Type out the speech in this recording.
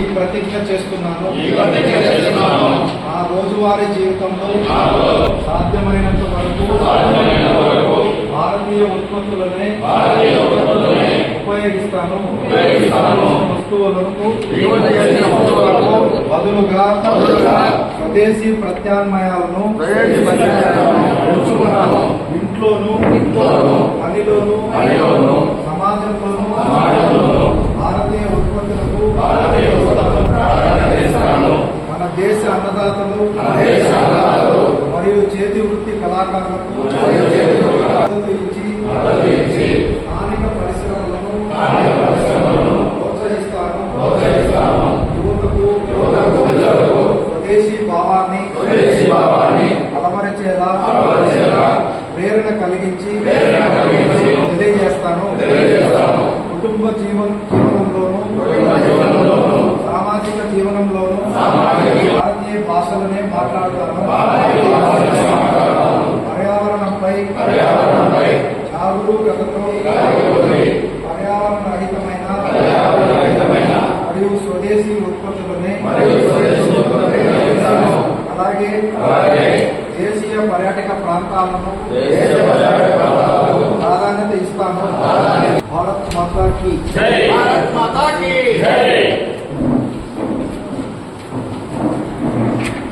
ఈ ప్రతిజ్ఞ చేస్తున్నాను. ఆ రోజువారీ జీవితంలో సాధ్యమైనంత వరకు భారతీయ ఉత్పత్తులనే ఉపయోగిస్తాను. వస్తువులకు బదులుగా స్వదేశీ ప్రత్యామ్నాయాలను వృత్తి కళాకారులకు మద్దతు ఇచ్చి స్థానిక పరిశ్రమలను ప్రోత్సహిస్తాను యువతకు స్వదేశీ భావాన్ని అలమరిచేలా ప్రేరణ కలిగించి తెలియజేస్తాను కుటుంబ జీవన జీవనంలోను సామాజిక జీవనంలోను భారతీయ భాషలనే మాట్లాడతాను. గతంలో పర్యావరణరహితమైన మరియు స్వదేశీ ఉత్పత్తులని అలాగే దేశీయ పర్యాటక ప్రాంతాలను ప్రాధాన్యత ఇస్తాను భారత్ మాతా కీ భారత్ మాతా కీ